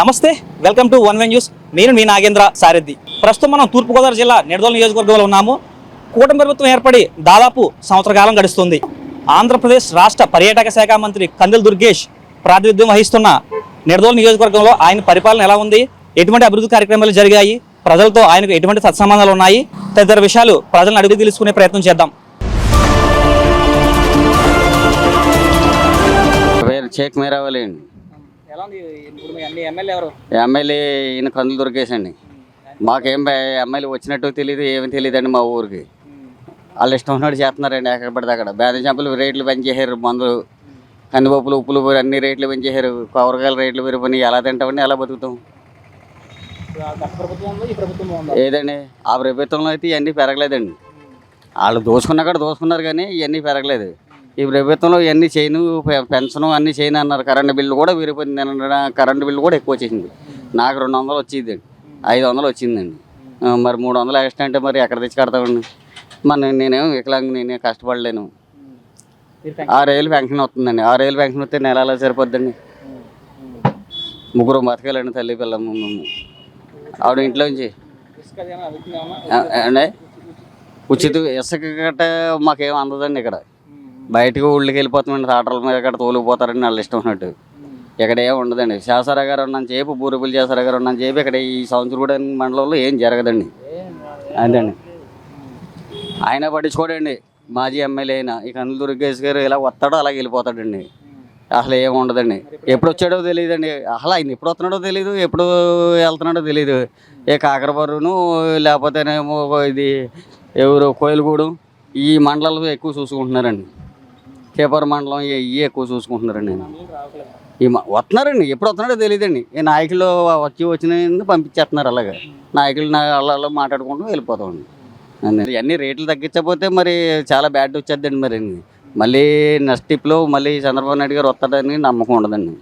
నమస్తే welcome to one when news. నేను మీ నాగేంద్ర సారథి ప్రస్తుతం మనం తూర్పుగోదావరి జిల్లా నిడదోలు నియోజకవర్గంలో ఉన్నాము. కూటమి ప్రభుత్వం ఏర్పడి దాదాపు సంవత్సర కాలం గడుస్తుంది. ఆంధ్రప్రదేశ్ రాష్ట్ర పర్యాటక శాఖ మంత్రి కందుల దుర్గేష్ ప్రాతినిధ్యం వహిస్తున్న నిడదోలు నియోజకవర్గంలో ఆయన పరిపాలన ఎలా ఉంది? ఎటువంటి అభివృద్ధి కార్యక్రమాలు జరిగాయి? ప్రజలతో ఆయనకు ఎటువంటి సత్సంబంధాలు ఉన్నాయి? తదితర విషయాలు ప్రజలను అడిగి తెలుసుకునే ప్రయత్నం చేద్దాం. పేరు షేక్ మీరావలి అండి. ఎమ్మెల్యే ఈయన కందులు దొరికేసండి. మాకేం ఎమ్మెల్యే వచ్చినట్టు తెలియదు ఏమీ తెలియదండి మా ఊరికి. వాళ్ళు ఇష్టం ఉన్నట్టు చేస్తున్నారండి ఎక్కడ పడితే అక్కడ. బేద చెంపలు రేట్లు పెంచేసారు మందులు కందిపప్పులు ఉప్పులు అన్ని రేట్లు పెంచేసారు కూరగాయల రేట్లు పెరిగిపోయి ఎలా తింటామండి ఎలా బతుకుతాం? ఏదండి? ఆ ప్రభుత్వంలో అయితే ఇవన్నీ పెరగలేదండి. వాళ్ళు దోసుకున్న కాడ దోసుకున్నారు కానీ ఇవన్నీ పెరగలేదు. ఈ ప్రభుత్వంలో ఇవన్నీ చేయను పెన్షన్ అన్నీ చేయను అన్నారు. కరెంటు బిల్లు కూడా విరిగిపోయింది నిన్న కరెంటు బిల్లు కూడా ఎక్కువ వచ్చేసింది. నాకు రెండు వందలు వచ్చిందండి ఐదు వందలు వచ్చిందండి. మరి మూడు వందలు ఎక్స్ట్రా అంటే మరి ఎక్కడ తెచ్చి కడతామండి మన నేనేం వికలాంగ నేనే కష్టపడలేను. ఆరేళ్ళు పెన్షన్ వస్తుందండి. ఆరేళ్ళు పెన్షన్ వస్తే నెల ఎలా సరిపోద్దండి. ముగ్గురు బతకాలండి తల్లి పిల్ల ఆవిడ ఇంట్లోంచి ఉచిత ఇసుక గట్ట మాకేం అందదండి ఇక్కడ. బయటకు ఊళ్ళకి వెళ్ళిపోతామండి తాటల మీద ఇక్కడ తోలిపోతారని వాళ్ళు ఇష్టం ఉన్నట్టు. ఇక్కడ ఏం ఉండదండి. శాసరా గారు ఉన్న చేపు బూరుపులు గారు ఉన్న చేపి ఇక్కడ ఈ సంవత్సరం మండలంలో ఏం జరగదండి. అదండి ఆయన పట్టించుకోడండి. మాజీ ఎమ్మెల్యే అయినా ఈ కందులు దుర్గేష్ గారు ఇలా వస్తాడో అలాగే వెళ్ళిపోతాడండి. అసలు ఏమి ఉండదండి. ఎప్పుడు వచ్చాడో తెలియదండి అసలు ఆయన ఎప్పుడు వస్తున్నాడో తెలియదు ఎప్పుడు వెళ్తున్నాడో తెలియదు ఏ కాకరపరును లేకపోతేనేమో ఇది ఎవరు కోయిలగూడెం ఈ మండలాలు ఎక్కువ చూసుకుంటున్నారండి. కేపర్ మండలం ఇవి ఎక్కువ చూసుకుంటున్నారండి? ఈ వస్తున్నారండి. ఎప్పుడు వస్తున్నాడో తెలియదండి ఈ నాయకులు వచ్చి వచ్చిన పంపించేస్తున్నారు అలాగా. నాయకులు నా వాళ్ళలో మాట్లాడుకుంటూ వెళ్ళిపోతామండి. అంతే. ఇవన్నీ రేట్లు తగ్గించకపోతే మరి చాలా బ్యాడ్ వచ్చేద్దండి మరి మళ్ళీ నెక్స్ట్ టిప్లో మళ్ళీ చంద్రబాబు నాయుడు గారు వస్తాడని నమ్మకం ఉండదండి.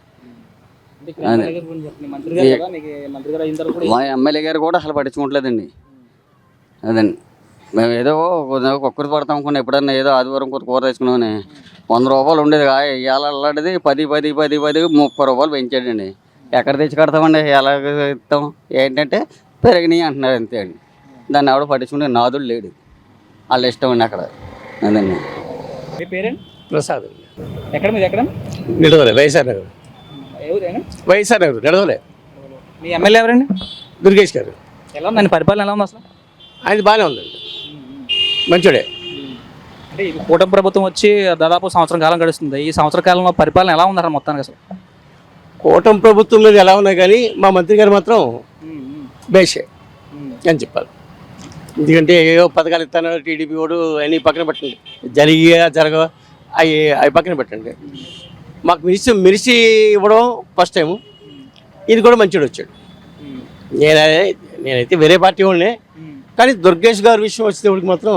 మా ఎమ్మెల్యే గారు కూడా అసలు పట్టించుకోవట్లేదండి. అదండి. మేము ఏదో కుక్కరు పడతాం అనుకున్నాం ఎప్పుడన్నా ఏదో ఆదివారం కొత్త కూర తెచ్చుకున్నామని. వంద రూపాయలు ఉండేది ఇవాళ అలాంటిది పది పది పది పది ముప్పై రూపాయలు పెంచాడండి. ఎక్కడ తెచ్చి కడతామండి? ఎలా ఇస్తాం? ఏంటంటే పెరిగినాయి అంటున్నారు అంతే అండి. దాన్ని ఎవడో పట్టించుకునే నాదుడు లేడు. వాళ్ళ ఇష్టం అండి అక్కడ. అదండి. మీ పేరెంట్ ప్రసాద్ ఎక్కడ మీది? ఎక్కడ? నిడదలే వైఎస్ఆర్ నగర్. ఎవరు వైఎస్ఆర్ నగర్ నిడదలే మీ ఎమ్మెల్యే ఎవరండి? దుర్గేష్ గారు. ఎలా ఉందండి? పరిపాలన ఎలా ఉంది అసలు? ఆయన బాగానే ఉందండి. మంచోడే. అంటే కూటమి ప్రభుత్వం వచ్చి దాదాపు సంవత్సరం కాలం గడుస్తుంది. ఈ సంవత్సర కాలంలో పరిపాలన ఎలా ఉందన్నారు మొత్తానికి అసలు? కూటమి ప్రభుత్వం మీద ఎలా ఉన్నాయి కానీ మా మంత్రి గారు మాత్రం బేషే అని చెప్పాలి. ఎందుకంటే ఏవో పథకాలు ఇస్తాను టీడీపీ వాడు అన్ని పక్కన పెట్టండి. జరిగే జరగ అవి అవి పక్కన పెట్టండి. మాకు మిరిసి మిరిసి ఇవ్వడం ఫస్ట్ టైము. ఇది కూడా మంచిగా వచ్చాడు. నేను నేనైతే వేరే పార్టీ వాడినే కానీ దుర్గేష్ గారి విషయం వచ్చేటప్పటికి మాత్రం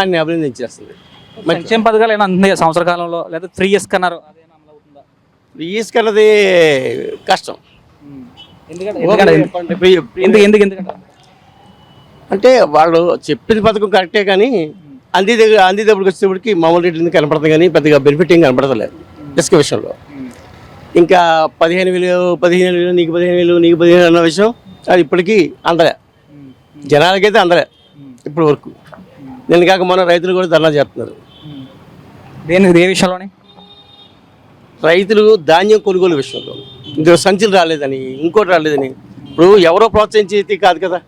అన్ని అభినందించేస్తుంది. సంక్షేమ పథకాలు ఏమైనా సంవత్సర కాలంలో? లేదా త్రీ ఇయర్స్ కన్నారు అమలు అవుతుందా? ఈసుకన్నది కష్టం. ఎందుకంటే ఎందుకంటే ఎందుకు ఎందుకు ఎందుకంటే? అంటే వాళ్ళు చెప్పిన పథకం కరెక్టే కానీ అంది దగ్గర అంది దగ్గరికి వచ్చేటప్పటికి మామూలు రేట్లు కనపడుతుంది కానీ పెద్దగా బెనిఫిట్ ఏం కనపడతలేదు ఇసుక విషయంలో. ఇంకా పదిహేను వేలు పదిహేను వేలు నీకు పదిహేను వేలు నీకు పదిహేను అన్న విషయం అది ఇప్పటికీ అందలే. జనాలకైతే అందలే ఇప్పటి వరకు. నేను కాక మొన్న రైతులు కూడా ధర్నా చేస్తున్నారు. దేని ఏ విషయంలోని? రైతులు ధాన్యం కొనుగోలు విషయంలో. ఇందులో సంచులు రాలేదని ఇంకోటి రాలేదని. ఇప్పుడు ఎవరో ప్రోత్సహించేది కాదు కదా.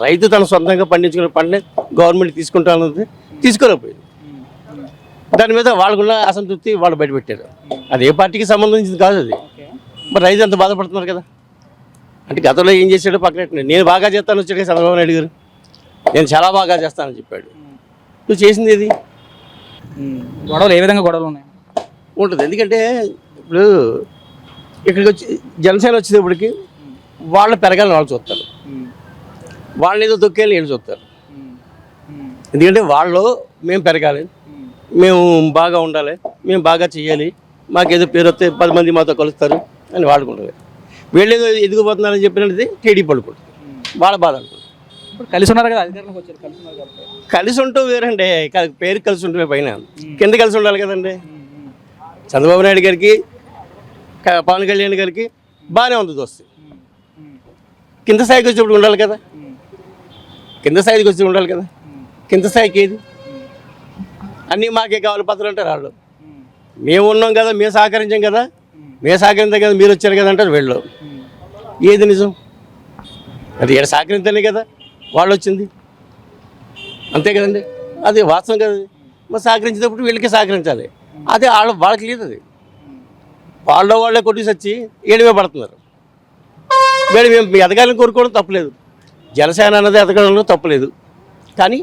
రైతు తన సొంతంగా పండించుకున్న పంటని గవర్నమెంట్ తీసుకుంటా అన్నది తీసుకోలేకపోయింది దాని మీద వాళ్ళకున్న అసంతృప్తి వాళ్ళు బయటపెట్టారు అది ఏ పార్టీకి సంబంధించింది కాదు అది. మరి రైతు అంత బాధపడుతున్నారు కదా? అంటే గతంలో ఏం చేశాడో పక్కన నేను బాగా చేస్తాను వచ్చాడు చంద్రబాబు నాయుడు గారు. నేను చాలా బాగా చేస్తానని చెప్పాడు. నువ్వు చేసింది ఏది? గొడవలు ఏ విధంగా గొడవలు ఉన్నాయి? ఉంటుంది. ఎందుకంటే ఇప్పుడు ఇక్కడికి వచ్చి జనసేన వచ్చేటప్పటికి వాళ్ళు పెరగాలని వాళ్ళు చూస్తారు. వాళ్ళని ఏదో తొక్కేయాలని వీళ్ళు చూస్తారు. ఎందుకంటే వాళ్ళు మేము పెరగాలి. మేము బాగా ఉండాలి. మేము బాగా చేయాలి. మాకేదో పేరు వస్తే పది మంది మాతో కలుస్తారు అని వాడుకుంటారు వీళ్ళు ఏదో ఎదిగిపోతున్నారని చెప్పినది టీడీపీ పడుకుంటుంది వాళ్ళ బాధ అనుకుంటుంది ఇప్పుడు కలిసి ఉన్నారు కదా అధికారంలోకి వచ్చారు కలిసి ఉన్నారు కాబట్టి. కలిసి ఉంటూ వేరండి పేరు కలిసి ఉంటే పైన. కింద కలిసి ఉండాలి కదండి. చంద్రబాబు నాయుడు గారికి పవన్ కళ్యాణ్ గారికి బాగానే ఉంది దోస్తు. కింద స్థాయికి వచ్చేప్పుడు ఉండాలి కదా. కింద స్థాయికి వచ్చి ఉండాలి కదా. కింద స్థాయికి ఏది? అన్నీ మాకే కావాలి పత్రం అంటారు వాళ్ళు మేము ఉన్నాం కదా మేము సహకరించాం కదా. మేము సహకరించాం కదా మీరు వచ్చారు కదా అంటారు వీళ్ళు. ఏది నిజం? అది ఇక్కడ సహకరించనే కదా వాళ్ళు వచ్చింది. అంతే కదండి? అది వాస్తవం కదా. మరి సహకరించేటప్పుడు వీళ్ళకి సహకరించాలి అదే వాళ్ళ వాళ్ళకి లేదు అది. వాళ్ళ వాళ్ళే కొట్టేసి వచ్చి ఏడిమే పడుతున్నారు. వీళ్ళు మేము ఎదగాలని కోరుకోవడం తప్పలేదు. జనసేన అన్నది ఎదగడంలో తప్పలేదు. కానీ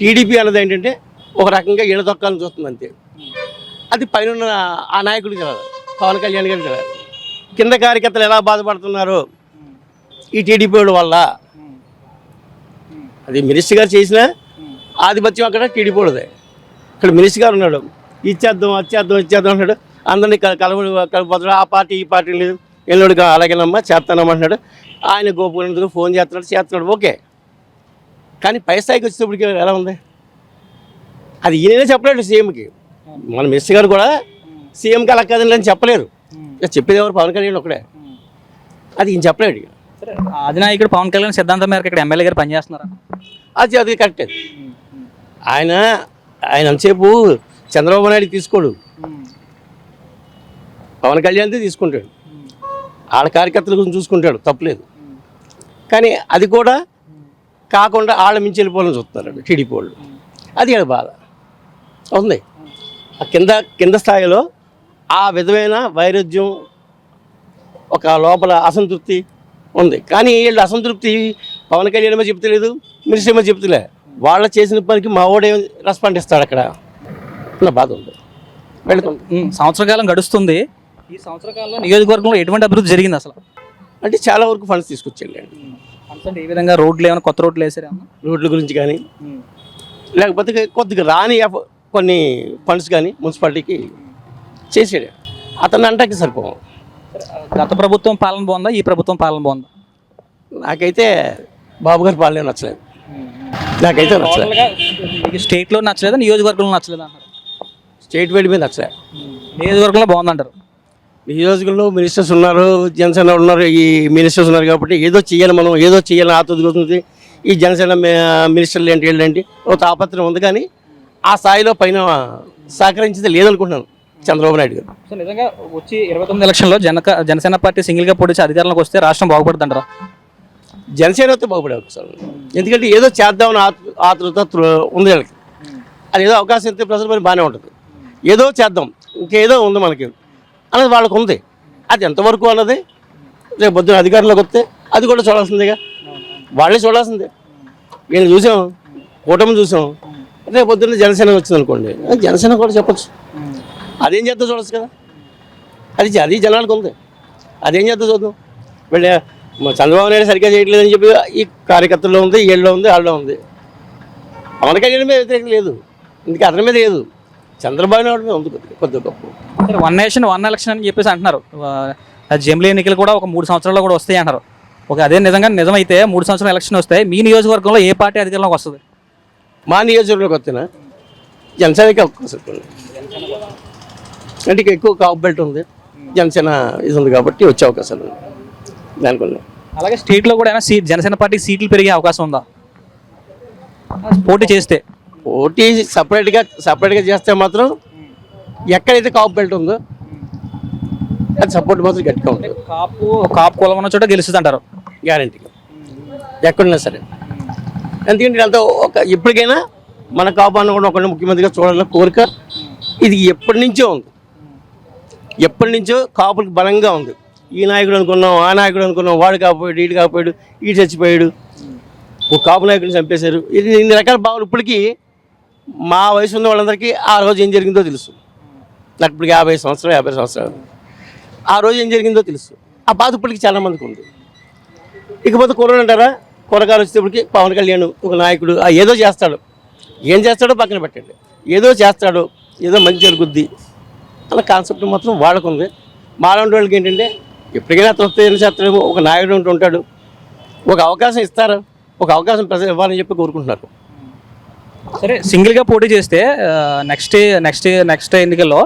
టీడీపీ అన్నది ఏంటంటే ఒక రకంగా ఈడ తొక్కాలని చూస్తుంది అంతే. అది పైన ఆ నాయకుడికి రాదు. పవన్ కళ్యాణ్ గారికి కింద. కార్యకర్తలు ఎలా బాధపడుతున్నారు? ఈ టీడీపీ వల్ల. అది మినిస్టర్ గారు చేసిన ఆధిపత్యం అక్కడ టీడీపీ ఇక్కడ మినిస్టర్ గారు ఉన్నాడు. ఇచ్చేద్దాం వచ్చేద్దాం ఇచ్చేద్దాం అన్నాడు అందరినీ కలవడు కలపడుతున్నాడు ఆ పార్టీ ఈ పార్టీ లేదు. ఎల్లుడు అలాగేనమ్మా చేస్తానమ్మంటున్నాడు ఆయన గోపురం ఫోన్ చేస్తున్నాడు చేస్తున్నాడు. ఓకే. కానీ పై స్థాయికి వచ్చేటప్పటికి ఎలా ఉంది? అది ఈయననే చెప్పలేడు సీఎంకి. మన మినిస్టర్ గారు కూడా సీఎంకి అలా కదండి అని చెప్పలేరు. చెప్పేది ఎవరు? పవన్ కళ్యాణ్ ఒకడే అది ఈయన చెప్పలేడు అధినాయకుడు పవన్ కళ్యాణ్ సిద్ధాంతం మేరకు ఇక్కడ ఎమ్మెల్యే గారు పనిచేస్తున్నారా? అది అది కరెక్టే ఆయన ఆయన అంతసేపు చంద్రబాబు నాయుడు తీసుకోడు. పవన్ కళ్యాణ్దే తీసుకుంటాడు. వాళ్ళ కార్యకర్తల గురించి చూసుకుంటాడు తప్పలేదు. కానీ అది కూడా కాకుండా వాళ్ళ మించి వెళ్ళిపోవాలని చూస్తున్నారు టీడీపీ వాళ్ళు. అది బాధ. ఉంది ఆ కింద కింద స్థాయిలో ఆ విధమైన వైరుధ్యం ఒక లోపల అసంతృప్తి ఉంది. కానీ వీళ్ళు అసంతృప్తి పవన్ కళ్యాణ్ ఏమో చెప్తలేదు మినిస్టర్ ఏమో చెప్తలే. వాళ్ళ చేసిన పనికి మా వాడే రెస్పాండ్ ఇస్తాడు అక్కడ? నా బాధ ఉంది. సంవత్సర కాలం గడుస్తుంది. ఈ సంవత్సర కాలంలో నియోజకవర్గంలో ఎటువంటి అభివృద్ధి జరిగింది అసలు? అంటే చాలా వరకు ఫండ్స్ తీసుకొచ్చేయండి అంటే ఏ విధంగా రోడ్లు ఏమైనా కొత్త రోడ్లు వేసారా రోడ్ల గురించి కానీ లేకపోతే కొద్దిగా రాని కొన్ని ఫండ్స్ కానీ మున్సిపాలిటీకి చేసాడు. అతను అంటాకి సరిపోం గత ప్రభుత్వం పాలన బాగుందా? ఈ ప్రభుత్వం పాలన బాగుందా? నాకైతే బాబు గారి పాలనే నచ్చలేదు. నాకైతే నచ్చలేదు. స్టేట్లో నచ్చలేదా? నియోజకవర్గంలో నచ్చలేదా అంటారు? స్టేట్ వైడ్ మీద నచ్చలేదు నియోజకవర్గంలో బాగుందంటారు. నియోజకవర్గంలో మినిస్టర్స్ ఉన్నారు జనసేన ఉన్నారు ఈ మినిస్టర్స్ ఉన్నారు కాబట్టి ఏదో చెయ్యాలి మనం ఏదో చెయ్యాలి ఆతొదుగుతుంది ఈ జనసేన మినిస్టర్లు ఏంటి ఏంటంటే ఒక తాపత్రం ఉంది కానీ ఆ స్థాయిలో పైన సహకరించింది లేదనుకుంటున్నాను. చంద్రబాబు నాయుడు గారు. సో నిజంగా వచ్చి ఇరవై తొమ్మిది ఎలక్షన్లో జనక జనసేన పార్టీ సింగిల్గా పోటీ చేసి అధికారంలోకి వస్తే రాష్ట్రం బాగుపడుతుంది అంటారా జనసేన అయితే బాగుపడే అవకాశం. ఎందుకంటే ఏదో చేద్దామని ఆతృ ఆతృత ఉంది వాళ్ళకి. అది ఏదో అవకాశం ఇస్తే ప్రజల పని బాగానే ఉంటుంది. ఏదో చేద్దాం ఇంకేదో ఉంది మనకి. అనేది వాళ్ళకు ఉంది. అది ఎంతవరకు అన్నది రేపు పొద్దున అధికారంలోకి వస్తే అది కూడా చూడాల్సిందేగా. వాళ్ళే చూడాల్సిందే. వీళ్ళు చూసాం కూటమి చూసాం. రేపు పొద్దున్న జనసేన వచ్చింది అనుకోండి జనసేన కూడా చెప్పచ్చు. అదేం చేద్దాం చూడొచ్చు కదా. అది అది జనాలకు ఉంది. అదేం చేద్దాం చూద్దాం. వీళ్ళ చంద్రబాబు నాయుడు సరిగ్గా చేయట్లేదని చెప్పి ఈ కార్యకర్తల్లో ఉంది వీళ్ళలో ఉంది వాళ్ళలో ఉంది. పవన్ కళ్యాణ్ మీద వ్యతిరేకత లేదు. ఇందుకే అతని మీద లేదు. చంద్రబాబు నాయుడు మీద ఉంది కొద్దిగా కొద్దిగా గొప్ప. వన్ నేషన్ వన్ ఎలక్షన్ అని చెప్పేసి అంటున్నారు. జమిలీ ఎన్నికలు కూడా ఒక మూడు సంవత్సరాల్లో కూడా వస్తాయి అంటారు ఒక అదే నిజంగా నిజమైతే మూడు సంవత్సరాల ఎలక్షన్ వస్తాయి మీ నియోజకవర్గంలో ఏ పార్టీ అధికారంలోకి వస్తుంది? మా నియోజకవర్గంలోకి వస్తేనా? జనసేనకి అవకాశం అంటే ఇక ఎక్కువ కాపు బెల్ట్ ఉంది. జనసేన ఇది ఉంది కాబట్టి వచ్చే అవకాశాలు ఉంది దానివల్ల అలాగే స్టేట్లో కూడా ఏమైనా సీట్ జనసేన పార్టీ సీట్లు పెరిగే అవకాశం ఉందా? పోటీ చేస్తే. పోటీ సపరేట్గా సపరేట్గా చేస్తే మాత్రం ఎక్కడైతే కాపు బెల్ట్ ఉందో అది సపోర్ట్ మాత్రం గట్టిగా ఉంటుంది. కాపు కాపు కులం ఉన్న చోట గెలుస్తుంది అంటారు. గ్యారంటీగా ఎక్కడున్నా సరే. ఎందుకంటే వీళ్ళతో ఒక ఎప్పటికైనా మన కాపు అన్న కూడా ఒకరిని ముఖ్యమంత్రిగా చూడాలన్న కోరిక ఇది ఎప్పటి నుంచో ఉంది. ఎప్పటి నుంచో కాపులకు బలంగా ఉంది. ఈ నాయకుడు అనుకున్నాం ఆ నాయకుడు అనుకున్నాం వాడు కాకపోయాడు వీడు కాకపోయాడు ఈడు చచ్చిపోయాడు. ఒక కాపు నాయకుడిని చంపేశారు. ఇది ఇన్ని రకాల భావాలు ఇప్పటికీ మా వయసు ఉన్న వాళ్ళందరికీ ఆ రోజు ఏం జరిగిందో తెలుసు. నాకు ఇప్పటికి యాభై సంవత్సరాలు యాభై సంవత్సరాలు. ఆ రోజు ఏం జరిగిందో తెలుసు. ఆ బాధ ఇప్పటికి చాలా మందికి ఉంది. ఇకపోతే కూరలు అంటారా? కూరగాయలు వచ్చేటప్పటికి పవన్ కళ్యాణ్ ఒక నాయకుడు ఆ ఏదో చేస్తాడు. ఏం చేస్తాడో పక్కన పెట్టండి. ఏదో చేస్తాడు ఏదో మంచి జరుగుద్ది. అన్న కాన్సెప్ట్ మాత్రం వాళ్ళకు ఉంది మాలాంటి వాళ్ళకి ఏంటంటే ఎప్పటికైనా అతను ఏం చేస్తాడేమో ఒక నాయుడు ఉంటూ ఉంటాడు. ఒక అవకాశం ఇస్తారు. ఒక అవకాశం ప్రజలు ఇవ్వాలని చెప్పి కోరుకుంటున్నారు. సరే సింగిల్గా పోటీ చేస్తే నెక్స్ట్ నెక్స్ట్ నెక్స్ట్ ఎన్నికల్లో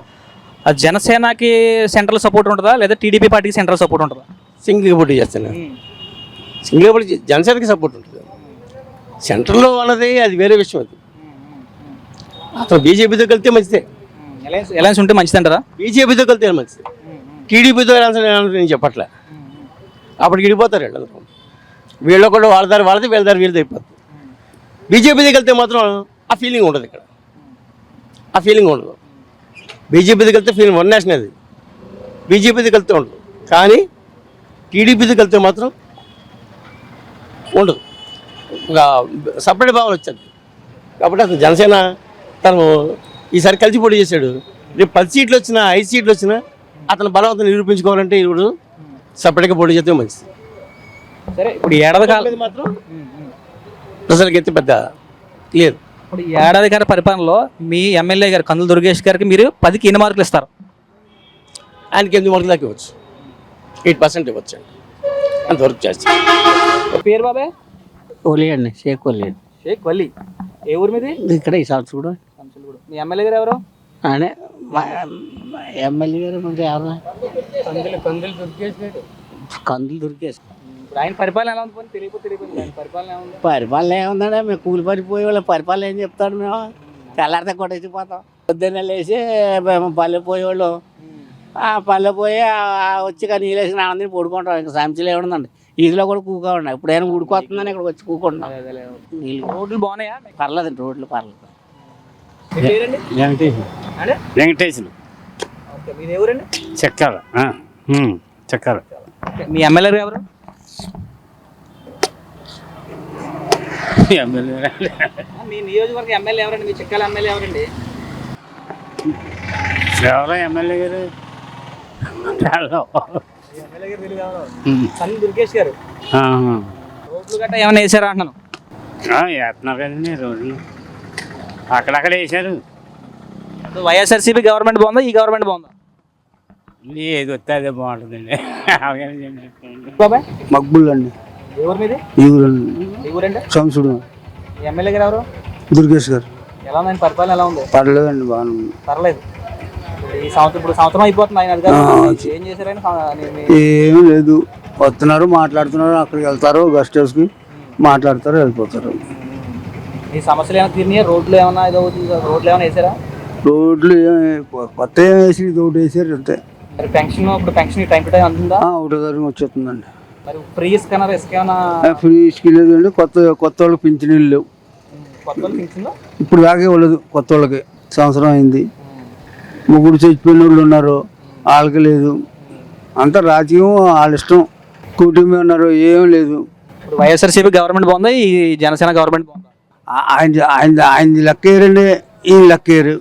ఆ జనసేనకి సెంట్రల్ సపోర్ట్ ఉంటుందా? లేదా టీడీపీ పార్టీకి సెంట్రల్ సపోర్ట్ ఉంటుందా? సింగిల్గా పోటీ చేస్తాను సింగిల్గా పోటీ జనసేనకి సపోర్ట్ ఉంటుంది. సెంటర్లో అన్నది అది వేరే విషయం అది. అతను బీజేపీతో కలిస్తే మంచిదే. అలయన్స్ ఎలయన్స్ ఉంటే మంచిది? అంటారా బీజేపీతో కలితే మంచిది టీడీపీతో నేను చెప్పట్లే. అప్పుడు విడిపోతారు వీళ్ళందరూ. వీళ్ళు కూడా వాళ్ళ దారి వాళ్ళది వీళ్ళ దారి వీళ్ళది అయిపోతుంది బీజేపీ దగ్గరికి మాత్రం ఆ ఫీలింగ్ ఉండదు ఇక్కడ. ఆ ఫీలింగ్ ఉండదు. బీజేపీ దగ్గరికి ఫీలింగ్ వన్ నేషన్ అది. బీజేపీ దగ్గరికి ఉండదు. కానీ టీడీపీ దగ్గరికి వెళ్తే మాత్రం ఉండదు. ఒక సపరేట్ భావన వచ్చేది. కాబట్టి అసలు జనసేన తను ఈసారి కలిసి పోటీ చేశాడు. రేపు పది సీట్లు వచ్చినా ఐదు సీట్లు వచ్చినా అతను బలవంతం నిరూపించుకోవాలంటే ఇప్పుడు సపరేట్గా పోటీ చేస్తే మంచిది. సరే ఇప్పుడు ఏడాది కాలం మాత్రం? ప్రజలకి అయితే పెద్ద లేదు. ఇప్పుడు ఏడాది గారి పరిపాలనలో మీ ఎమ్మెల్యే గారు కందులు దుర్గేష్ గారికి మీరు పదికి ఎన్ని మార్కులు ఇస్తారు? ఆయనకి ఎనిమిది మార్కులు దాకా ఇవ్వచ్చు. ఎయిట్ పర్సెంట్ ఇవ్వచ్చు అండి అంతవరకు చేస్తాం. పేరు బాబాయ్? ఒలి అండి షేక్ అండి షేక్ వల్లి. ఏ ఊరు మీది? ఇక్కడ ఈ సంవత్సరం కూడా. మీ ఎమ్మెల్యే గారు ఎవరు? అనే ఎమ్మెల్యే గారు మరి ఎవరు? కందులు దొరికేసి ఇప్పుడు ఆయన పరిపాలన ఎలా ఉంది తెలియదు తెలియదు ఆయన పరిపాలన ఎలా ఉంది. పరిపాలన ఏముందండి? మేము కూలి పడిపోయే వాళ్ళ పరిపాలన ఏం చెప్తాడు మేము? తెల్లారితే కొట్టేసిపోతాం. పొద్దున్నే లేచి మేము పల్లె పోయేవాళ్ళు ఆ పల్లె పోయి ఆ వచ్చి కానీ నీళ్ళేసి ఆనందని పడుకుంటాం. ఇంకా సంచులు ఏముందండి? ఈదిలో కూడా కూకోండి ఎప్పుడైనా ఉడికొస్తుందని ఇక్కడ వచ్చి కూకుంటున్నాం నీళ్ళు. రోడ్లు బాగున్నాయా? పర్లేదండి రోడ్లు పర్లేదు. ఆ, ఉమ్, చక్కెర మీ ఎమ్మెల్యే ఎవరు? ఎమ్మెల్యే మీ నియోజకవర్గ ఎమ్మెల్యే ఎవరండి? మీ చిక్కాల ఎమ్మెల్యే ఎవరండి? ఎవరో ఎమ్మెల్యే గారు? కందులు దుర్గేష్ గారు. ఆ, రోడ్లు గట్రా ఏమైనా వేసారా అంటున్నాను? ఆ, వేస్తున్నారు కదండి రోడ్లు. అక్కడక్కడ వేశారు వైఎస్ఆర్సీపీ గవర్నమెంట్ బాగుందా? ఈ గవర్నమెంట్ బాగుందా? ఏది వస్తే అదే బాగుంటుందండి. బాబాయ్? మక్బుల్ అండి. ఎవరు మీది? మీ ఎమ్మెల్యే గారు ఎవరు? దుర్గేష్ గారు. ఎలా ఉందండి పరిపాలన ఎలా ఉంది? పర్లేదండి బాగానే ఉంది. పర్లేదు. ఈ సంవత్సరం ఇప్పుడు సంవత్సరం అయిపోతుంది ఆయన అధికారులు ఏం చేశారని ఏమీ లేదు. వస్తున్నారు మాట్లాడుతున్నారు అక్కడికి వెళ్తారు గెస్ట్ హౌస్కి మాట్లాడతారు వెళ్ళిపోతారు. ఈ సమస్యలు ఏమైనా తీరినాయా? రోడ్లు ఏమైనా ఇది అవుతుంది రోడ్లు ఏమైనా వేసారా? రోడ్లు కొత్త ఏం వేసి ఒకటి వేసారు అంతే. మరి పెన్షన్ ఇప్పుడు పెన్షన్ టైం టు టైం అందుతుందా ఆ, ఒకటో తారీఖు వచ్చేస్తుందండి మరి ఫ్రీ ఇసుకన్నా ఇసుక ఏమైనా ఫ్రీ ఇసుక లేదండి కొత్త కొత్త వాళ్ళకి పింఛనీళ్ళు లేవు. కొత్త వాళ్ళు పింఛన్లు ఇప్పుడు దాకా ఇవ్వలేదు కొత్త వాళ్ళకి. సంవత్సరం అయింది. ముగ్గురు చచ్చిపోయిన వాళ్ళు ఉన్నారు. వాళ్ళకి లేదు. అంతా రాజకీయం వాళ్ళ ఇష్టం. కూటమి ఉన్నారు ఏం లేదు. వైఎస్ఆర్సీపీ గవర్నమెంట్ బాగుందా? ఈ జనసేన గవర్నమెంట్ బాగుందా? ఆయన ఆయన ఆయన లెక్కేరండి ఈయన లెక్కేరు.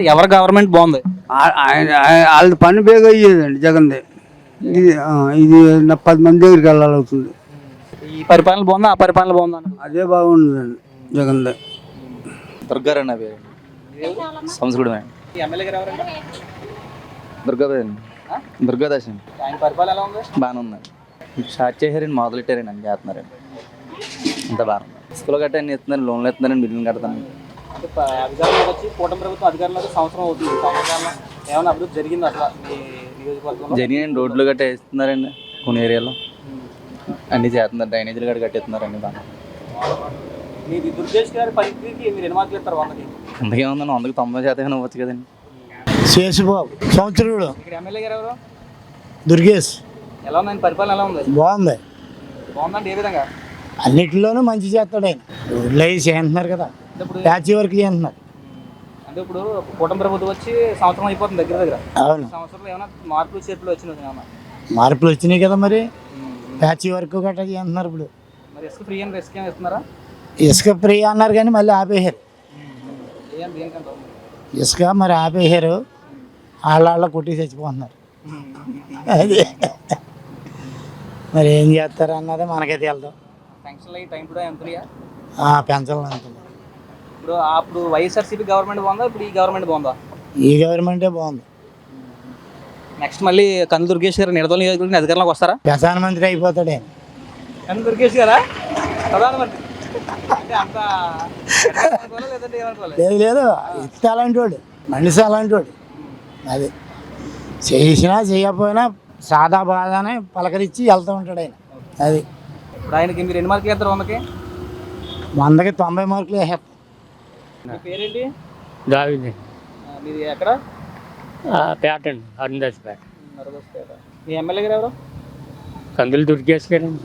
ఎవరి గవర్నమెంట్ బాగుంది? ఆ- ఆయన వాళ్ళ పని బేగా అయ్యేదండి జగన్ది. ఇది ఇది నా పది మంది దగ్గరికి వెళ్ళాలవుతుంది ఈ పరిపాలన బాగుందా? ఆ పరిపాలన బాగుందా. అదే బాగుండదండి జగన్ది. దుర్గారావు నా పేరు. ఎవరండి? దుర్గాదాస్ ఆ? దుర్గాదాస్. అండి ఆయన పరిపాలన ఎలా ఉంది? బాగానే ఉందండి స్టార్ట్ చేశారండి మొదలెట్టారండి అని చేస్తున్నారండి. అంత బాగుంది. స్కూల్ గట్ట అన్ని ఇస్తున్నారు లోన్లు ఇస్తున్నారండి బిల్లులు కడతాను అధికారంలోకి వచ్చి కూటమి ప్రభుత్వం అధికారంలోకి సంవత్సరం అవుతుంది. సంవత్సరాల్లో ఏమైనా అభివృద్ధి జరిగింది అట్లా మీ నియోజకవర్గంలో? జరిగిన రోడ్లు గట్ట వేస్తున్నారండి కొన్ని ఏరియాలో అన్ని చేస్తున్నారు డ్రైనేజీలు గట్ట కట్టేస్తున్నారండి బాగా. మీది దుర్గేష్ గారి పరిస్థితికి మీరు ఎన్ని మార్కులు ఇస్తారు వందకి? అందుకే ఉందండి వందకి తొంభై శాతం అవ్వచ్చు కదండి. శేషుబాబు సంవత్సరుడు. ఇక్కడ ఎమ్మెల్యే గారు ఎవరు? దుర్గేష్. ఎలా ఉంది ఆయన పరిపాలన ఎలా ఉంది? బాగుంది. బాగుందంటే ఏ విధంగా? అన్నిటిలోనూ మంచి చేస్తాడు ఆయన. ఊళ్ళో అవి చేస్తున్నారు కదా ప్యాచ్ వర్క్ చేస్తున్నారు. అంటే ఇప్పుడు కూటమి ప్రభుత్వం వచ్చి సంవత్సరం అయిపోతుంది దగ్గర దగ్గర. అవును. సంవత్సరంలో ఏమైనా మార్పులు చేర్పులు వచ్చినాయి ఏమన్నా? మార్పులు వచ్చినాయి కదా మరి. ప్యాచ్ వర్క్ గట్రా చేస్తున్నారు ఇప్పుడు. మరి ఇసుక ఫ్రీ అని రిస్క్ ఏమి ఇస్తున్నారా ఇసుక ఫ్రీ అన్నారు కానీ మళ్ళీ ఆపేశారు. ఇసుక మరి ఆపేశారు. వాళ్ళ కొట్టి చచ్చిపోతున్నారు. అది. మరి ఏం చేస్తారు అన్నది మనకైతే వెళ్దాం పెన్షన్లు అయ్యి టైం ఎంతున్నాయా అంటున్నారు ఇప్పుడు అప్పుడు వైఎస్ఆర్సీపీ గవర్నమెంట్ బాగుందా? ఇప్పుడు ఈ గవర్నమెంట్ బాగుందా? ఈ గవర్నమెంటే బాగుంది. నెక్స్ట్ మళ్ళీ కందు దుర్గేష్ గారు నిడదల నియోజకవర్గం అధికారంలోకి వస్తారా? ప్రధానమంత్రి అయిపోతాడు. కందు దుర్గేష్ గారా? ప్రధానమంత్రి. లేదు లేదు. ఇస్తే అలాంటి వాడు మనిషి అలాంటి వాడు అది చేసినా చేయకపోయినా సాదా బాధానే పలకరించి వెళ్తూ ఉంటాడు ఆయన. అది. ఇప్పుడు ఆయనకి మీరు ఎన్ని మార్కులు వేస్తారు వందకి? వందకి తొంభై మార్కులు వేసేస్తాం మీ పేరేంటి? దావిది ఆ, మీది ఎక్కడ? పేట అండి అరుణదాస్ పేట. నరదోస్పేట మీ ఎమ్మెల్యే గారు ఎవరు? కందులు దుర్గేష్ గారండి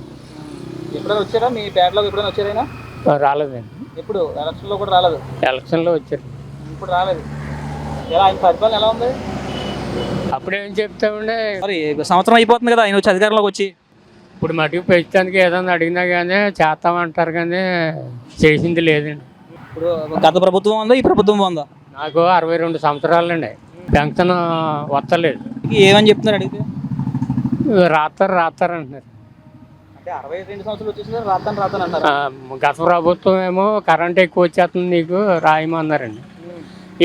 ఎప్పుడైనా వచ్చారా? మీ పేటలోకి ఎప్పుడైనా వచ్చారైనా రాలేదండి. ఎప్పుడు? ఎలక్షన్లో కూడా రాలేదు. ఎలక్షన్లో వచ్చారు. ఇప్పుడు రాలేదు. ఎలా ఆయన పరిపాలన ఎలా ఉంది? అప్పుడేం చెప్తామండి? మరి సంవత్సరం అయిపోతుంది కదా ఆయన వచ్చి అధికారంలోకి వచ్చి. ఇప్పుడు మటుకు పెంచడానికి ఏదైనా అడిగినా కానీ చేస్తామంటారు కానీ చేసింది లేదండి. ఇప్పుడు గత ప్రభుత్వం ఉందా? ఈ ప్రభుత్వం ఉందా? నాకు అరవై రెండు సంవత్సరాలండి. పెన్షన్ వస్తలేదు. ఏమని చెప్తున్నారు అడిగితే? రాస్తారు రాస్తారు అంటున్నారు. గత ప్రభుత్వం ఏమో కరెంట్ ఎక్కువ వచ్చేస్తుంది నీకు రాయమన్నారండి.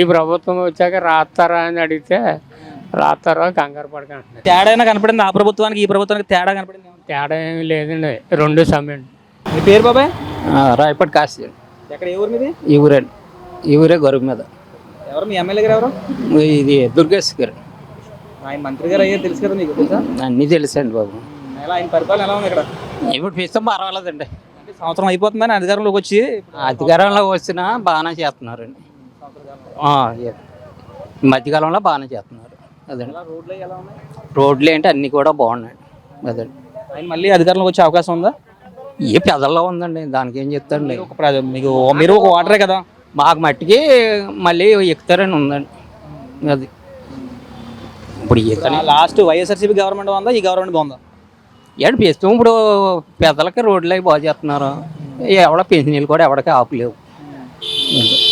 ఈ ప్రభుత్వం వచ్చాక రాస్తారా అని అడిగితే రాస్తారో కంగారు పడకంటున్నారు తేడా కనపడింది ఆ ప్రభుత్వానికి? ఈ ప్రభుత్వానికి తేడా కనపడింది? తేడా ఏమీ లేదండి. రెండు సమయం మీ పేరు బాబాయ్? రాయపటి కాశీ. ఎక్కడ ఏ ఊరు మీది? ఈ ఊరే ఈ ఊరే గరువు మీద. ఎవరు మీ ఎమ్మెల్యే గారు ఎవరు? ఇది దుర్గేష్ గారు. ఆయన మంత్రి గారు అయ్యారు తెలుసు కదా మీకు తెలుసా? అన్నీ తెలుసండి బాబు. ఎలా ఆయన పరిపాలన ఎలా ఉంది ఇక్కడ? ఇప్పుడు పిస్తాం పర్వాలేదండి. సంవత్సరం అయిపోతుందని అధికారంలోకి వచ్చి అధికారంలో వచ్చినా బాగానే చేస్తున్నారండి. మధ్యకాలంలో బాగానే చేస్తున్నారు. ఎలా రోడ్లు ఎలా ఉన్నాయి? రోడ్లు ఏంటి అన్నీ కూడా బాగున్నాయి అదండి. ఆయన మళ్ళీ అధికారంలోకి వచ్చే అవకాశం ఉందా? ఏ పెదల్లో ఉందండి. దానికి ఏం చెప్తాండి ఒక ప్ర- మీకు మీరు ఒక వాటరే కదా? మాకు మట్టికి మళ్ళీ ఎక్కుతారని ఉందండి. అది. ఇప్పుడు లాస్ట్ వైఎస్ఆర్సీపీ గవర్నమెంట్ ఉందా ఈ గవర్నమెంట్ బాగుందా? ఏంటి ప్రస్తుతం ఇప్పుడు పెద్దలకి రోడ్లు అవి బాగా చేస్తున్నారు. ఎవడ పెన్షన్లు కూడా ఎవడికి ఆపులేవు.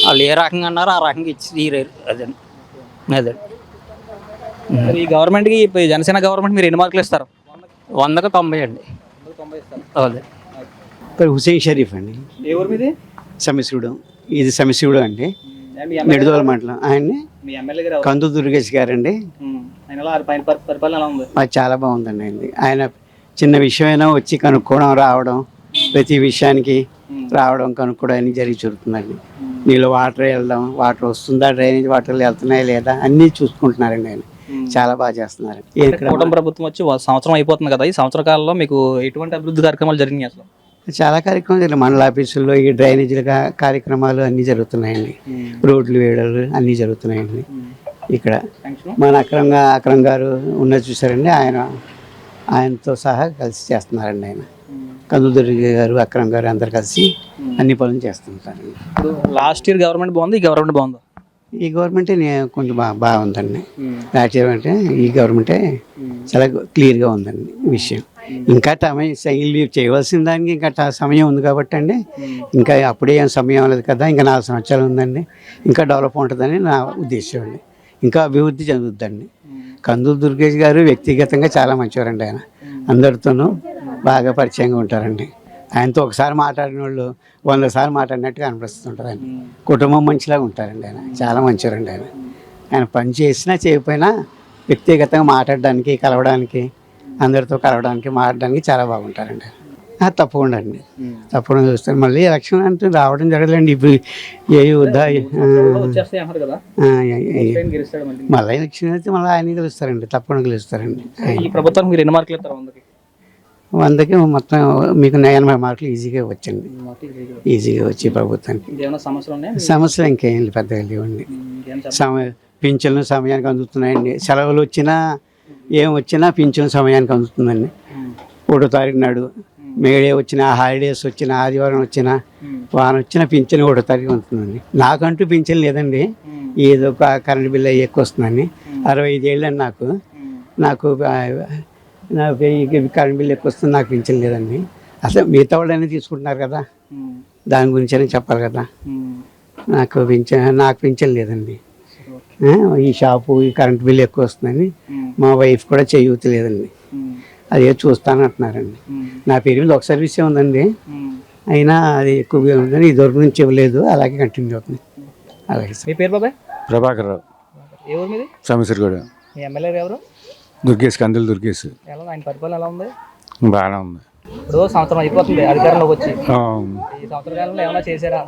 వాళ్ళు ఏ రకంగా అన్నారో ఆ రకంగా ఇచ్చి తీరారు. అదండి అదండి మరి ఈ గవర్నమెంట్కి జనసేన గవర్నమెంట్ మీరు ఎన్ని మార్కులు ఇస్తారు? వందకు తొంభై అండి. అదే. పేరు హుసేన్ షరీఫ్ అండి. మీది? సమిశ్రుడు. ఇది సమిశ్రుడు అండి. మీ ఎమ్మెల్యే నిడుదోల మండలం. ఆయన్ని మీ ఎమ్మెల్యే గారు ఎవరు? కందు దుర్గేష్ గారండి. ఉమ్. ఆయన ఎలా ఆయన పరి- పరిపాలన ఎలా ఉంది? మాకు చాలా బాగుందండి ఆయనది ఆయన చిన్న విషయమైనా వచ్చి కనుక్కోవడం రావడం ప్రతి విషయానికి రావడం కనుక్కోవడం అన్ని జరిగి జరుగుతుందండి నీళ్ళు వాటర్ వెళ్ళడం వాటర్ వస్తుందా డ్రైనేజ్ వాటర్లు వెళ్తున్నాయా లేదా అన్నీ చూసుకుంటున్నారండి ఆయన. చాలా బాగా చేస్తున్నారండి ఇక్కడ కూటమి ప్రభుత్వం వచ్చి సంవత్సరం అయిపోతుంది కదా ఈ సంవత్సర కాలంలో మీకు ఎటువంటి అభివృద్ధి కార్యక్రమాలు జరిగినాయి అసలు? చాలా కార్యక్రమాలు జరిగాయి మండల ఆఫీసుల్లో ఈ డ్రైనేజీల కార్యక్రమాలు అన్నీ జరుగుతున్నాయండి. రోడ్లు వేయడాలు అన్నీ జరుగుతున్నాయండి. ఇక్కడ. మన అక్రంగా అక్రం గారు ఉన్నది చూసారండి ఆయన ఆయనతో సహా కలిసి చేస్తున్నారండి ఆయన. కందుదుర్గి గారు అక్రం గారు అందరు కలిసి అన్ని పనులు చేస్తుంటారండి. ఇప్పుడు లాస్ట్ ఇయర్ గవర్నమెంట్ బాగుంది? ఈ గవర్నమెంట్ బాగుందా? ఈ గవర్నమెంటే కొంచెం బాగా బాగుందండి. ఇయర్ అంటే ఈ గవర్నమెంటే చాలా క్లియర్గా ఉందండి విషయం. ఇంకా సమయం చేయవలసిన దానికి ఇంకా సమయం ఉంది కాబట్టి అండి. ఇంకా అప్పుడే ఏం సమయం లేదు కదా ఇంకా నాలుగు సంవత్సరాలు ఉందండి. ఇంకా డెవలప్ ఉంటుందని నా ఉద్దేశం అండి. ఇంకా అభివృద్ధి చెందుద్దండి. కందులు దుర్గేష్ గారు వ్యక్తిగతంగా చాలా మంచివారండి ఆయన. అందరితోనూ బాగా పరిచయంగా ఉంటారండి. ఆయనతో ఒకసారి మాట్లాడిన వాళ్ళు వంద సార్లు మాట్లాడినట్టుగా అనిపిస్తుంటారు ఆయన. కుటుంబం మంచిలాగా ఉంటారండి ఆయన. చాలా మంచివారండి ఆయన. ఆయన పని చేసినా చేయకపోయినా వ్యక్తిగతంగా మాట్లాడడానికి కలవడానికి అందరితో కలవడానికి మాట్లాడడానికి చాలా బాగుంటారండి తప్పకుండా అండి. తప్పకుండా చూస్తారు. మళ్ళీ ఎలక్షన్ అంటే రావడం జరగలేండి ఇప్పుడు ఏ మళ్ళీ. ఎలక్షన్ అయితే మళ్ళీ ఆయన గెలుస్తారండి. తప్పకుండా గెలుస్తారండి. ఈ ప్రభుత్వానికి మీరు ఎన్ని మార్కులు ఇస్తారు వందకి మొత్తం మీకు ఎనభై మార్కులు ఈజీగా వచ్చండి ఈజీగా వచ్చి ప్రభుత్వానికి. సమస్యలు ఇంకేం పెద్దగా లేవండి సమయ పింఛన్లు సమయానికి అందుతున్నాయండి. సెలవులు వచ్చినా ఏం వచ్చినా పింఛన్ సమయానికి అందుతుందండి. ఒకటో తారీఖు నాడు మేడే వచ్చినా హాలిడేస్ వచ్చినా ఆదివారం వచ్చినా వారం వచ్చినా పింఛన్ ఒకటో తారీఖు ఉంటుందండి నాకంటూ పింఛన్ లేదండి. ఏదో ఒక కరెంట్ బిల్ అయ్యి ఎక్కువ వస్తుందండి. అరవై ఐదేళ్ళండి నాకు. నాకు ఆ, నా వెయ్యి కరెంట్ బిల్ ఎక్కువ వస్తుంది నాకు పింఛన్ లేదండి. అసలు మిగతా వాళ్ళని తీసుకుంటున్నారు కదా. దాని గురించి అని చెప్పాలి కదా. నాకు పింఛన్ నాకు పింఛన్ లేదండి. ఈ షాపు ఈ కరెంట్ బిల్ ఎక్కువ వస్తుందని మా వైఫ్ కూడా చేయూత లేదండి. అదే చూస్తాను అంటున్నారండి. నా పేరు మీద ఒక సర్వీసే ఉందండి. అయినా అది ఎక్కువగా ఉందని ఇదివరకు నుంచి ఇవ్వలేదు అలాగే కంటిన్యూ అవుతుంది. అలాగే సార్. మీ పేరు బాబాయ్? ప్రభాకర్ రావు. ఏ ఊరు మీది? సమస్యగూడ మీ ఎమ్మెల్యే ఎవరు? దుర్గేష్ కందులు దుర్గేష్. ఎలా ఆయన పరిపాలన ఎలా ఉంది? బాగానే ఉంది. ఇప్పుడు సంవత్సరం అయిపోతుంది అధికారంలోకి వచ్చి. ఆ, ఈ సంవత్సర కాలంలో ఏమైనా చేశారా?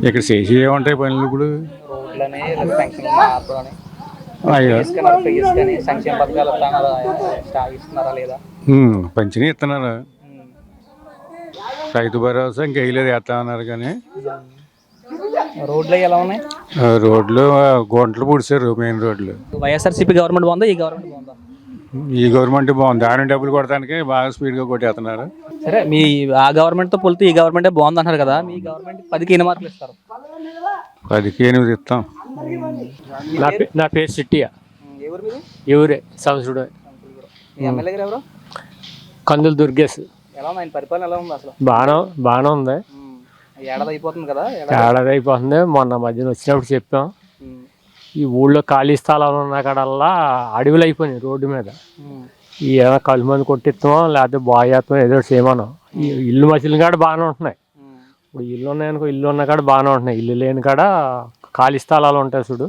ఇక్కడ చేసి ఏముంటాయి పనులు ఇప్పుడు? రోడ్లని పెన్షన్ సంక్షేమ పథకాలు ఇస్తున్నారా లేదా? పంచిని ఇస్తున్నారు? రైతు భరోసా ఇంకా వేయలేదు వేస్తా ఉన్నారు కానీ. రోడ్లు ఎలా ఉన్నాయి? రోడ్లు గుంటలు పుడిచారు మెయిన్ రోడ్లు. వైఎస్ఆర్సీపీ గవర్నమెంట్ బాగుందా? ఈ గవర్నమెంట్ బాగుందా? ఈ గవర్నమెంట్ బాగుంది. దాని డబ్బులు కొడటానికి బాగా స్పీడ్గా కొట్టేస్తున్నారు. సరే మీ ఆ గవర్నమెంట్తో పోలితే ఈ గవర్నమెంట్ బాగుంది అంటారు కదా మీ గవర్నమెంట్ పదికి ఎన్ని మార్కులు ఇస్తారు? పదికి ఎనిమిది ఇస్తాం. నా పే- నా పేరు సిట్టియా ఎవరు మీరు ఎవరే? సంవత్సరుడు ఎమ్మెల్యే గారు ఎవరు? కందులు దుర్గేష్ ఎలా ఉంది ఆయన పరిపాలన? ఎలా ఉంది అసలు? బాగానే బాగానే ఉంది. ఏడాది అయిపోతుంది కదా ఏడాది. ఏడాది అయిపోతుంది మొన్న మధ్యన వచ్చినప్పుడు చెప్పాం. ఈ ఊళ్ళో ఖాళీ స్థలాలు ఉన్న కాడల్లా అడవులు అయిపోయినాయి రోడ్డు మీద. ఈ ఏమైనా కళ్ళు మంది కొట్టిస్తామో లేకపోతే బాగా చేస్తామో ఏదో చేయమనో. ఈ ఇల్లు మసిలిన కాడ బాగానే ఉంటున్నాయి. ఇప్పుడు ఇల్లు ఉన్నాయనుకో ఇల్లు ఉన్న కాడ బాగానే ఉంటున్నాయి. ఇల్లు లేని కాడ ఖాళీ స్థలాలు ఉంటాయి చూడు.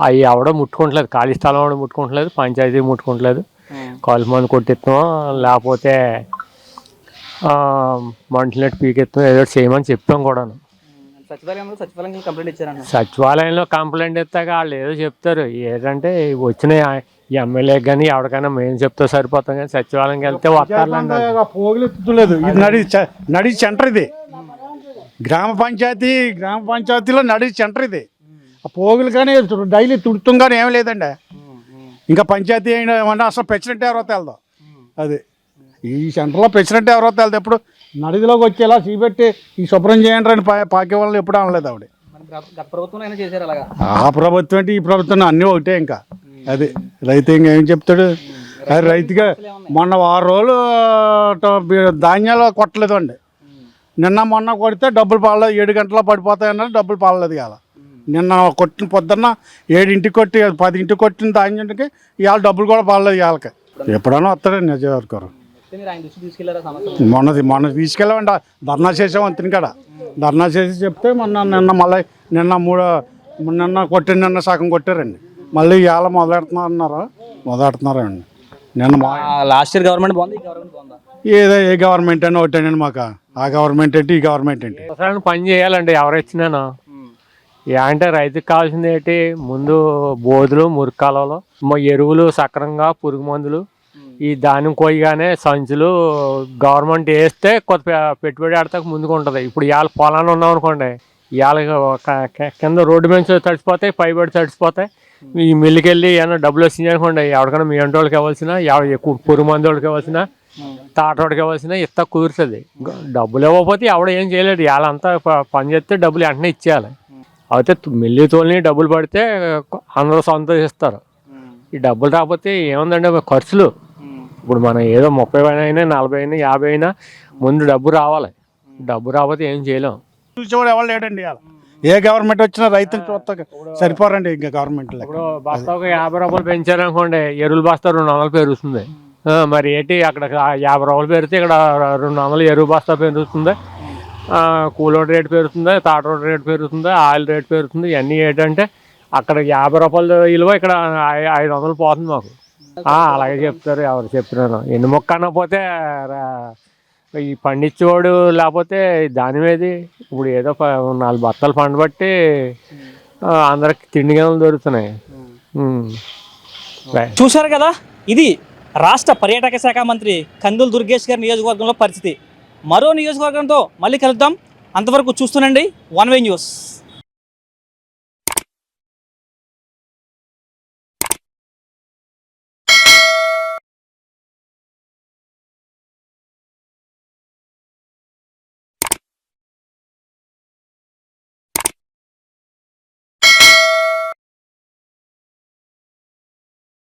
అవి ఎవడ ముట్టుకుంటలేదు. ఖాళీ స్థలం ముట్టుకుంటలేదు. పంచాయతీ ముట్టుకుంటలేదు. ఉమ్. కాలు మంది కొట్టిస్తామో లేకపోతే మంటలెట్ పీకెత్తాం ఏదో చేయమని చెప్పాం కూడాను. సచివాలయంలో సచివాలయం కంప్లైంట్ ఇచ్చారంట. సచివాలయంలో కంప్లైంట్ ఇస్తాక వాళ్ళు ఏదో చెప్తారు. ఏంటంటే వచ్చిన ఎమ్మెల్యేకి కానీ ఎవరికైనా మేము చెప్తే సరిపోతాం కానీ సచివాలయంకి వెళ్తే. పోగులెత్తులేదు ఇది నడి నడి సెంటర్ ఇది. గ్రామ పంచాయతీ గ్రామ పంచాయతీలో నడి సెంటర్ ఇది. ఆ పోగులు కానీ డైలీ తుడుతాం కానీ ఏం లేదండి. ఇంకా పంచాయతీ అయినా ఏమన్నా అసలు ప్రెసిడెంట్ ఎవరో తెలదు? అది. ఈ సెంటర్లో ప్రెసిడెంట్ ఎవరో తెలదు ఎప్పుడు నడిదిలోకి వచ్చేలా చీపెట్టి ఈ శుభ్రం చేయండి అని పాకే వాళ్ళు ఎప్పుడు అనలేదు ఆవిడ. ఆ ప్రభుత్వం అంటే ఈ ప్రభుత్వం అన్నీ ఒకటే ఇంకా. అది రైతు ఇంకా ఏం చెప్తాడు? అది రైతుగా మొన్న వారం రోజులు ధాన్యాలు కొట్టలేదు అండి. నిన్న మొన్న కొడితే డబ్బులు పాడలేదు ఏడు గంటల పడిపోతాయన్నారు డబ్బులు పాడలేదు ఇవాళ. నిన్న కొట్టిన పొద్దున్న ఏడింటికి కొట్టి పదింటికి కొట్టిన ధాన్యానికి ఇవాళ డబ్బులు కూడా పాడలేదు ఇవాళకి. ఎప్పుడైనా వస్తాడండి నిజం వరకు అయితే మీరు ఆయన దృష్టి తీసుకెళ్ళారా సమస్య మొన్నది మొన్న తీసుకెళ్ళమండి ధర్నా చేసాం అంతని కాడ. ధర్నా చేసి చెప్తే మొన్న నిన్న మళ్ళీ నిన్న మూడు నిన్న కొట్టి నిన్న సగం కొట్టారండి. మళ్ళీ ఇవాళ మొదలెడుతున్నారు అన్నారు మొదలెడుతున్నారండి నిన్న మా లాస్ట్ ఇయర్ గవర్నమెంట్ బాగుంది? ఈ గవర్నమెంట్ బాగుందా? ఏదో ఏ గవర్నమెంట్ అని ఒకటేనండి మాకు. ఆ గవర్నమెంట్ ఏంటి ఈ గవర్నమెంట్ ఏంటి? పని చేయాలండి ఎవరు ఇచ్చినాను ఏ అంటే రైతుకి కావాల్సింది ఏంటి ముందు బోధులు మురికాలలో ఎరువులు సక్రంగా పురుగు మందులు ఈ ధాన్యం కోయగానే సంచులు గవర్నమెంట్ వేస్తే కొత్త పెట్టుబడి ఆడతాక ముందుకు ఉంటుంది ఇప్పుడు ఇవాళ పొలాన్ని ఉన్నాం అనుకోండి ఇవాళ కింద రోడ్డు మీద తడిచిపోతాయి పైబడి తడిసిపోతాయి. ఈ మిల్లుకి వెళ్ళి ఏమైనా డబ్బులు వచ్చింది అనుకోండి ఎవరికైనా మీ ఇంటి వాళ్ళకి ఇవ్వాల్సిన ఎక్కువ పురుగు మంది వాళ్ళకి ఇవ్వాల్సిన తాటోడికి ఇవ్వాల్సిన ఇస్తా కుదురుతుంది. డబ్బులు ఇవ్వకపోతే ఎవడ ఏం చేయలేడు. వాళ్ళంతా ప- పని చేస్తే డబ్బులు వెంటనే ఇచ్చేయాలి. అయితే మిల్లి తోలిని డబ్బులు పడితే అందరూ సంతోషిస్తారు. ఈ డబ్బులు రాకపోతే ఏముందండి ఖర్చులు. ఇప్పుడు మనం ఏదో ముప్పై అయినా నలభై అయినా యాభై అయినా ముందు డబ్బు రావాలి. డబ్బు రాకపోతే ఏం చేయలేం. చూసేవాడు ఎవరు లేడండి ఇవాళ. ఏ గవర్నమెంట్ వచ్చినా రైతుని చూస్తా సరిపోరండి ఇంకా గవర్నమెంట్ ఇప్పుడు బస్తాకు యాభై రూపాయలు పెంచారనుకోండి ఎరువులు బస్తా రెండు వందలు పెరుగుతుంది. ఆ, మరి ఏంటి అక్కడ యాభై రూపాయలు పెరిగితే ఇక్కడ రెండు వందలు ఎరువు బస్తా పెరుగుతుంది. ఆ, కూలోడ్ రేట్ పెరుగుతుంది తాటోడ్ రేట్ పెరుగుతుంది ఆయిల్ రేట్ పెరుగుతుంది. ఇవన్నీ ఏంటంటే అక్కడ యాభై రూపాయల విలువ ఇక్కడ ఐ- ఐదు వందలు పోతుంది మాకు. అలాగే చెప్తారు ఎవరు చెప్పినాను ఎన్ని మొక్క అన్నా పోతే రా- ఈ పండించేవాడు లేకపోతే దాని మీది. ఇప్పుడు ఏదో నాలుగు బత్తాలు పండబట్టి అందరికి తిండి గిన్నెలు దొరుకుతున్నాయి. చూశారు కదా? ఇది రాష్ట్ర పర్యాటక శాఖ మంత్రి కందులు దుర్గేష్ గారి నియోజకవర్గంలో పరిస్థితి. మరో నియోజకవర్గంతో మళ్ళీ కలుద్దాం. అంతవరకు చూస్తూనండి. One way news.